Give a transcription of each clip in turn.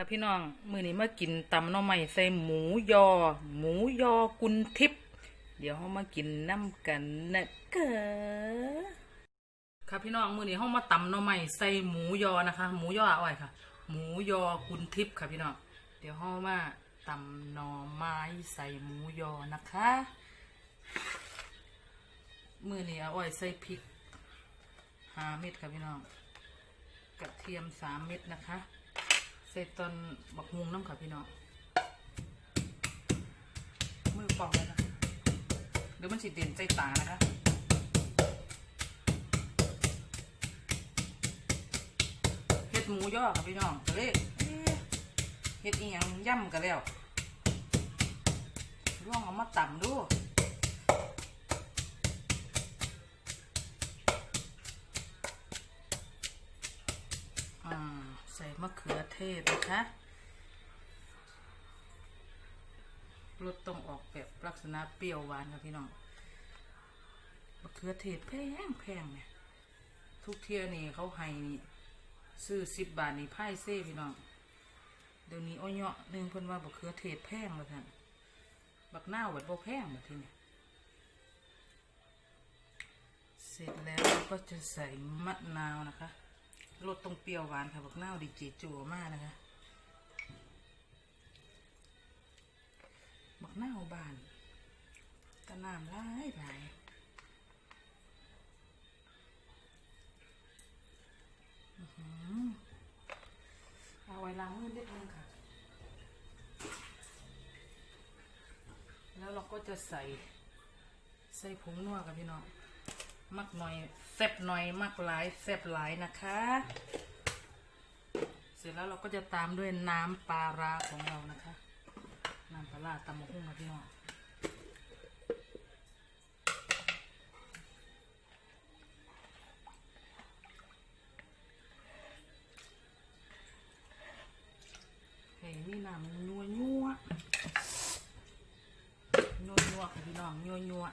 กับพี่น้อง มือนี้มากินตำน่อไม้ใส่หมูยอ หมูยอกุนทิพย์เดี๋ยวเฮามากินน้ำกันนะเก้อครับพี่น้องมือนี้เฮามาตำน่อไม้ใส่หมูยอนะคะ หมูยออร่อยค่ะ หมูยอกุนทิพย์ค่ะพี่น้องเดี๋ยวเฮามาตำนอไม้ใส่หมูยอนะคะมือนี้เอาไว้ใส่พริกห้าเม็ดค่ะพี่น้องกระเทียมสามเม็ดนะคะ ส่ตอนบักฮุงน้ำค่ะพี่น้องมือปอกเลยนะเดี๋ยวมันสิเด่นใจตานะคะเฮ็ดหมูย่อค่ะพี่น้องก็เลยเอ๊ะเฮ็ดอีหยังย่ำกันแล้วลองเอามาต่ำดู ใส่มะเขือเทศนะคะรสต้องออกแบบลักษณะเปรี้ยวหวานค่ะพี่น้องมะเขือเทศแพงแพงเนี่ย ทุกเที่ยนี่เขาให้นี่ซื้อสิบบาทนี่ไพ่เซ่พี่น้อง เดี๋ยวนี้อ้อยเนาะหนึงเพิ่นว่าบักเขือเทศแพงเลยท่านบักหน้าวัดบ่แพงแบบที่นี่เสร็จแล้วก็จะใส่มะนาวนะคะ รสตรงเปรี้ยวหวานค่ะบักเน่าดีเจจัวมากนะคะบักเน่าบานกระน้ำหลายหลายอื้อหือเอาไว้ล้างมือนิดนึงค่ะ แล้วเราก็จะใส่ ใส่ผงนัวกับพี่น้อง มักหน่อยแซ่บหน่อยมักหลายแซ่บหลายนะคะ เสร็จแล้วเราก็จะตามด้วยน้ำปลาร้าของเรานะคะ น้ำปลาร้าตำมะฮุ่งนะพี่น้องเฮ้ยนี่น้ำนัวนัวนัวนัวค่ะพี่น้องนัวนัว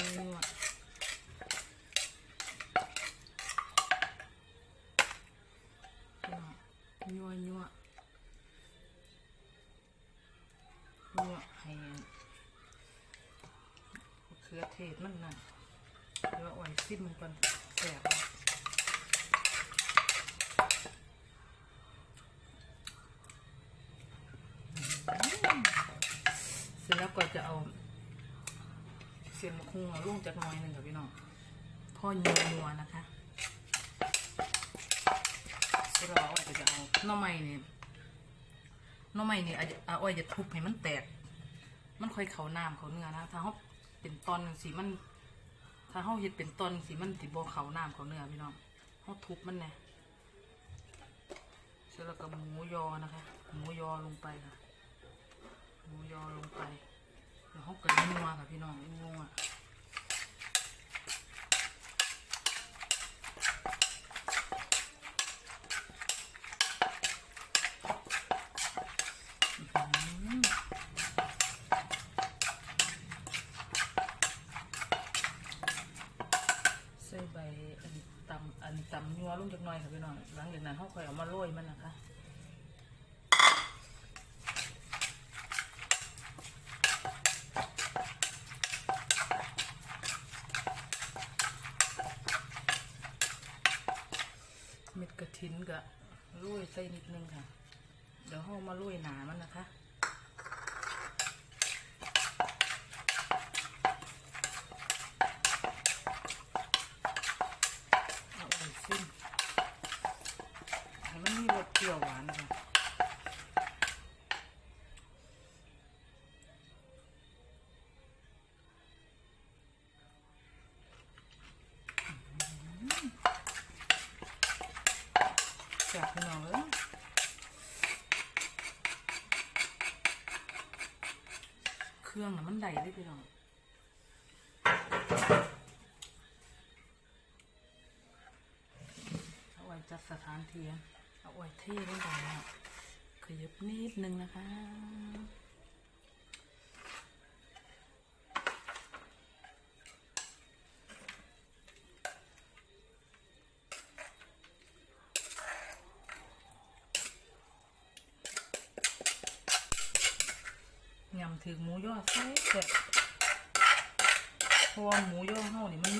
นัวนัวนัวนัวให้มะเขือเทศมันนั่นเดี๋ยวอาไว้ซิมมันก่อนแสบเสร็จแล้วก็จะเอา สียงมะคุงเอาลงจากหน้อยหนึ่งค่ะพี่น้องพ่อนัวนัวนะคะเสร็จแล้วอ้อยก็จะเอาน่อไม้นี่น่อไม้นี่ยอาอ้อยจะทุบให้มันแตก มันค่อยเขาน้ำเขาเนื้อนะถ้าเขาเป็นตอนสีมัน ถ้าเขาเห็ดเป็นตอนสีมันติบเขาน้ำเขาเนื้อพี่น้องเขาทุบมันแน่เสร็จแล้วก็หมูยอนะคะ หมูยอลงไปค่ะ หมูยอลงไป แล้วเขาเกิดนัวค่ะพี่น้องนัวอื้อหือ ใส่ใบอันตำอันตำนัวลงจักหน่อยค่ะพี่น้องหลังจากนั้นเขาค่อยเอามาโรยมันนะคะเม็ดกระถินกะลุยใส่นิดนึงค่ะ เดี๋ยวเรามาลุยหนามันนะคะ เอาไว้ซิมให้มันมีรส เปรี้ยวหวานค่ะแซ่บพี่น้องเลยเครื่องน่ะมันได้เลยพี่น้องเอาไว้จัดสถานที่ เอาไว้ที่ด้แล้วขยับนิดนึงนะคะยำถึงหมูยอใส่เสร็จเพราะว่าหมูยอเฮานี่มัน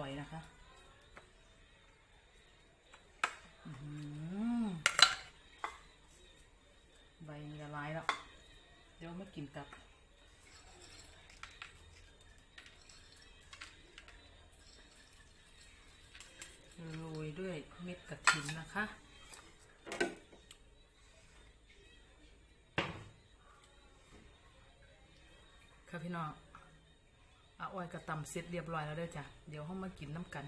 ร่อยนะคะใบมันละลายแล้ว เดี๋ยวมากินกับ โรยด้วยเม็ดกระถินนะคะค่ะพี่น้อง อ้อยกระตำเสร็จเรียบร้อยแล้วเด้อจ้ะเดี๋ยวห้องมากินน้ำกัน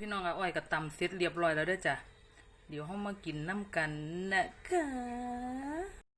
พี่น้องอ้อยกระตำเสร็จเรียบร้อยแล้วเด้อจ้ะเดี๋ยวห้องมากินน้ำกันนะคะ